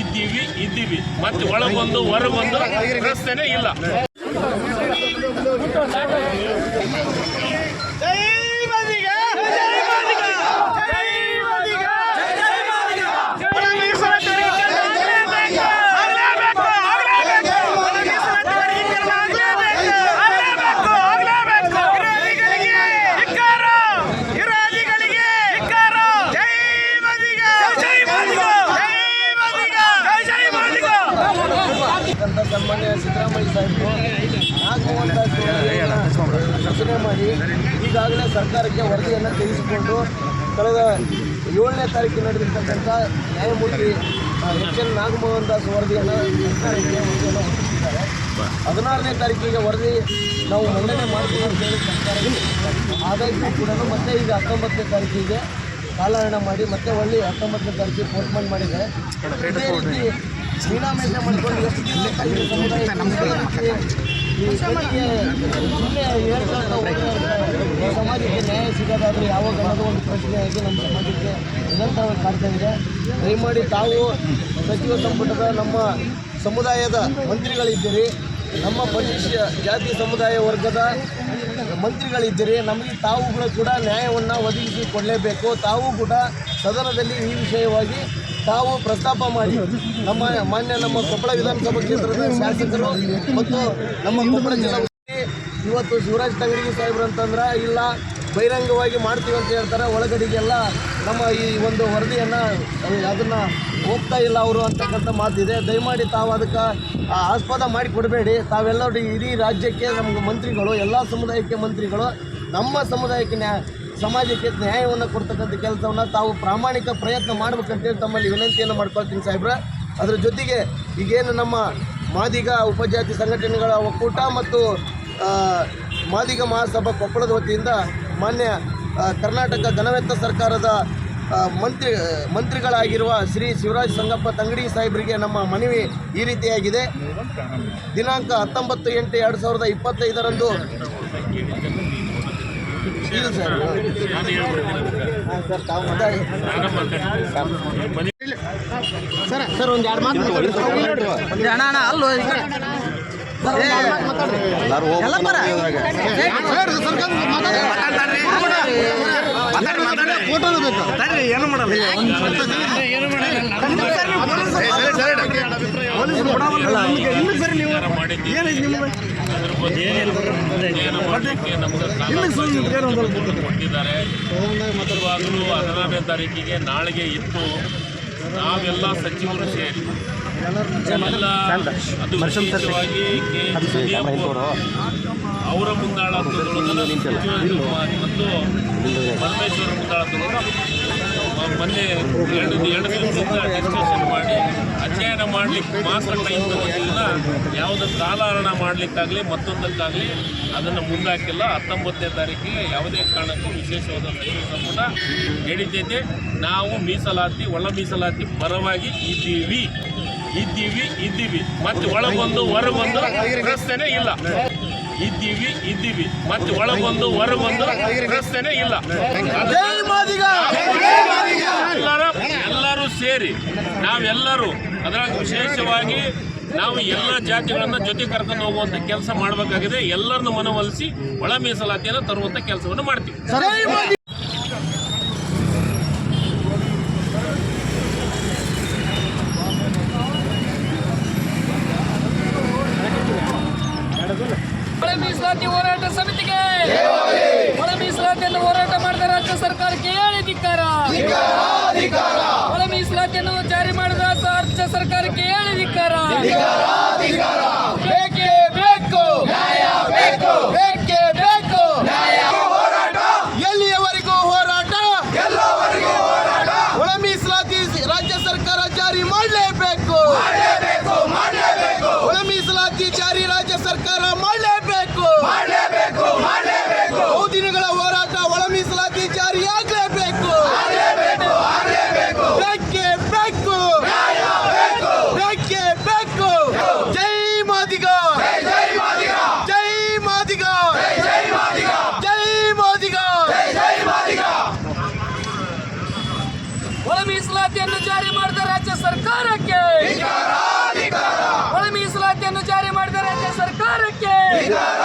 ಇದ್ದೀವಿ ಇದ್ದೀವಿ. ಮತ್ತೆ ಒಳಗೊಂದು ಹೊರಗೊಂದು ರಸ್ತೆನೇ ಇಲ್ಲ. ಅಂತ ಸನ್ಮಾನ್ಯ ಸಿದ್ದರಾಮಯ್ಯ ಸಾಹೇಬರು ಆಗುವಂಥ ರಚನೆ ಮಾಡಿ ಈಗಾಗಲೇ ಸರ್ಕಾರಕ್ಕೆ ವರದಿಯನ್ನು ತೆಗೆಸಿಕೊಂಡು ಕಳೆದ ಏಳನೇ ತಾರೀಕು ನಡೆದಿರ್ತಕ್ಕಂಥ ನ್ಯಾಯಮೂರ್ತಿ ಎಚ್ ಎನ್ ನಾಗಮೋಹನ್ ದಾಸ್ ವರದಿಯನ್ನು ಸರ್ಕಾರಕ್ಕೆ ವರದಿಯನ್ನು ಒದಗಿಸಿದ್ದಾರೆ ಹದಿನಾರನೇ ತಾರೀಕಿಗೆ ವರದಿ ನಾವು ಮಂಡನೆ ಮಾಡ್ತೀವಿ ಅಂತ ಹೇಳಿ ಸರ್ಕಾರಕ್ಕೆ ಆದಾಯಕ್ಕೂ ಕೂಡ ಮತ್ತೆ ಈಗ ಹತ್ತೊಂಬತ್ತನೇ ತಾರೀಕಿಗೆ ಕಾಲಹರಣ ಮಾಡಿ ಮತ್ತೆ ಒಳ್ಳೆ ಹತ್ತೊಂಬತ್ತನೇ ತಾರೀಕಿಗೆ ಪೋಸ್ಟ್ಪೋನ್ ಮಾಡಿದೆ ಇದೇ ರೀತಿ ಮೀನಾಮೇಷ ಮಾಡಿಕೊಂಡು ಎಷ್ಟು ಸಮುದಾಯ ಸಮಾಜಕ್ಕೆ ನ್ಯಾಯ ಸಿಗೋದಾದ್ರೆ ಯಾವಾಗ ಅನ್ನೋದು ಒಂದು ಪ್ರಶ್ನೆಯಾಗಿ ನಮ್ಮ ಸಮಾಜಕ್ಕೆ ನಿರಂತರವಾಗಿ ಕಾಡ್ತಾ ಇದೆ ದಯಮಾಡಿ ತಾವು ಸಚಿವ ಸಂಪುಟದ ನಮ್ಮ ಸಮುದಾಯದ ಮಂತ್ರಿಗಳಿದ್ದೀರಿ, ನಮ್ಮ ಪರಿಶಿಷ್ಟ ಜಾತಿ ಸಮುದಾಯ ವರ್ಗದ ಮಂತ್ರಿಗಳಿದ್ದೀರಿ, ನಮಗೆ ತಾವುಗಳು ಕೂಡ ನ್ಯಾಯವನ್ನು ಒದಗಿಸಿ ಕೊಡಲೇಬೇಕು ತಾವು ಕೂಡ ಸದನದಲ್ಲಿ ಈ ವಿಷಯವಾಗಿ ತಾವು ಪ್ರಸ್ತಾಪ ಮಾಡಿ ನಮ್ಮ ಮಾನ್ಯ ನಮ್ಮ ಕೊಪ್ಪಳ ವಿಧಾನಸಭಾ ಕ್ಷೇತ್ರದ ಶಾಸಕರು ಮತ್ತು ನಮ್ಮ ಕೊಪ್ಪಳ ಜಿಲ್ಲಾ ಇವತ್ತು ಶಿವರಾಜ್ ತಂಗಡಿಗೆ ಸಾಹೇಬ್ರು ಅಂತಂದ್ರೆ ಇಲ್ಲ, ಬಹಿರಂಗವಾಗಿ ಮಾಡ್ತೀವಿ ಅಂತ ಹೇಳ್ತಾರೆ. ಒಳಗಡೆಗೆಲ್ಲ ನಮ್ಮ ಈ ಒಂದು ವರದಿಯನ್ನು, ಅದನ್ನು ಹೋಗ್ತಾ ಇಲ್ಲ ಅವರು ಅಂತಕ್ಕಂಥ ಮಾತಿದೆ. ದಯಮಾಡಿ ತಾವು ಅದಕ್ಕೆ ಆಸ್ಪದ ಮಾಡಿ ಕೊಡಬೇಡಿ ತಾವೆಲ್ಲರೂ ಇಡೀ ರಾಜ್ಯಕ್ಕೆ ನಮಗೆ ಮಂತ್ರಿಗಳು, ಎಲ್ಲ ಸಮುದಾಯಕ್ಕೆ ಮಂತ್ರಿಗಳು, ನಮ್ಮ ಸಮುದಾಯಕ್ಕೆ ನ್ಯಾಯ ಸಮಾಜಕ್ಕೆ ನ್ಯಾಯವನ್ನು ಕೊಡ್ತಕ್ಕಂಥ ಕೆಲಸವನ್ನು ತಾವು ಪ್ರಾಮಾಣಿಕ ಪ್ರಯತ್ನ ಮಾಡ್ಬೇಕಂತೇಳಿ ತಮ್ಮಲ್ಲಿ ವಿನಂತಿಯನ್ನು ಮಾಡ್ಕೊಳ್ತೀನಿ ಸಾಹೇಬ್ರ. ಅದರ ಜೊತೆಗೆ ಈಗೇನು ನಮ್ಮ ಮಾದಿಗ ಉಪಜಾತಿ ಸಂಘಟನೆಗಳ ಒಕ್ಕೂಟ ಮತ್ತು ಮಾದಿಗ ಮಹಾಸಭಾ ಕೊಪ್ಪಳದ ವತಿಯಿಂದ ಮಾನ್ಯ ಕರ್ನಾಟಕ ಘನವೆತ್ತ ಸರ್ಕಾರದ ಮಂತ್ರಿ, ಮಂತ್ರಿಗಳಾಗಿರುವ ಶ್ರೀ ಶಿವರಾಜ್ ಸಂಗಪ್ಪ ತಂಗಡಿ ಸಾಹೇಬರಿಗೆ ನಮ್ಮ ಮನವಿ ಈ ರೀತಿಯಾಗಿದೆ. ದಿನಾಂಕ ಹತ್ತೊಂಬತ್ತು ಎಂಟು ಎರಡು ಸಾವಿರದ ಇಪ್ಪತ್ತೈದರಂದು ಸರ್ ಸರ್ ಒಂದು ಎರಡು ಮಾತು ಅಣ್ಣ ಅಣ್ಣ ಅಲ್ಲೋ ಎಲ್ಲ ಬರ ಫೋಟೋನು ಬೇಕು ಏನು ಮಾಡಲ್ಲ ಇನ್ನು ಸರಿ ನೀವು ಮಾಡಿದ್ದೀವಿ ಅದ್ರ ಬಗ್ಗೆ ಅಧ್ಯಯನ ಮಾಡಲಿಕ್ಕೆ ನಮ್ಗೆ ಕಾಲ ಕೊಟ್ಟಿದ್ದಾರೆ. ನಿಜವಾಗಲೂ ಹದಿನಾರನೇ ತಾರೀಕಿಗೆ ನಾಳೆಗೆ ಇತ್ತು. ನಾವೆಲ್ಲ ಸಚಿವರು ಸೇರಿ. ಎಲ್ಲ ಅದು ವಿಶೇಷವಾಗಿ ಅವರ ಮುಂದಾಳ ಮತ್ತು ಪರಮೇಶ್ವರ ಮುಂದಾಳತ್ವದೊಳಗೆ ಮೊನ್ನೆ ಎರಡು ಎರಡು ದಿವಸದಿಂದ ಡಿಸ್ಕಷನ್ ಮಾಡಿ ಅಧ್ಯಯನ ಮಾಡಲಿಕ್ಕೆ ಮಾತ್ರ ಟೈಮ್ ತಗೊಂಡಿಲ್ಲ ಯಾವುದೇ ಕಾಲಹರಣ ಮಾಡಲಿಕ್ಕಾಗಲಿ ಮತ್ತೊಂದಕ್ಕಾಗಲಿ ಅದನ್ನು ಮುಂದಾಕಿಲ್ಲ. ಹತ್ತೊಂಬತ್ತನೇ ತಾರೀಕಿಗೆ ಯಾವುದೇ ಕಾರಣಕ್ಕೂ ವಿಶೇಷವಾದ ಸಚಿವ ಸಂಪುಟ ನಡೀತೈತೆ. ನಾವು ಮೀಸಲಾತಿ ಒಳ ಮೀಸಲಾತಿ ಪರವಾಗಿ ಇದ್ದೀವಿ. ಇದ್ದೀವಿ ಇದ್ದೀವಿ. ಮತ್ತೆ ಹೊರ ಬಂದ್ರ ರಸ್ತೆನೇ ಇಲ್ಲ. ಇದ್ದೀವಿ ಇದ್ದೀವಿ. ಮತ್ತೆ ಒಳಗೊಂದು ಹೊರಬಂದು ರಸ್ತೆನೇ ಇಲ್ಲ. ಜೈ ಮಾದಿಗ! ಎಲ್ಲರ ಎಲ್ಲರೂ ಸೇರಿ ನಾವೆಲ್ಲರೂ ಅದರಾಗ ವಿಶೇಷವಾಗಿ ನಾವು ಎಲ್ಲ ಜಾತಿಗಳನ್ನು ಜೊತೆ ಕರ್ಕೊಂಡು ಹೋಗುವಂತ ಕೆಲಸ ಮಾಡಬೇಕಾಗಿದೆ. ಎಲ್ಲರನ್ನು ಮನವೊಲಿಸಿ ಒಳ ಮೀಸಲಾತಿಯನ್ನು ತರುವಂತ ಕೆಲಸವನ್ನು ಮಾಡ್ತೀವಿ. ಮೀಸಲಾತಿ ಹೋರಾಟ ಸಮಿತಿಗೆ. ಒಳ ಮೀಸಲಾತಿಯನ್ನು ಹೋರಾಟ ಮಾಡಿದ ರಾಜ್ಯ ಸರ್ಕಾರಕ್ಕೆ ಹೇಳಿ ಧಿಕ್ಕಾರ. ಒಳ ಮೀಸಲಾತಿಯನ್ನು ಜಾರಿ ಮಾಡಿದ ರಾಜ್ಯ ಸರ್ಕಾರಕ್ಕೆ ಹೇಳಿ ಧಿಕ್ಕಾರ বিদায়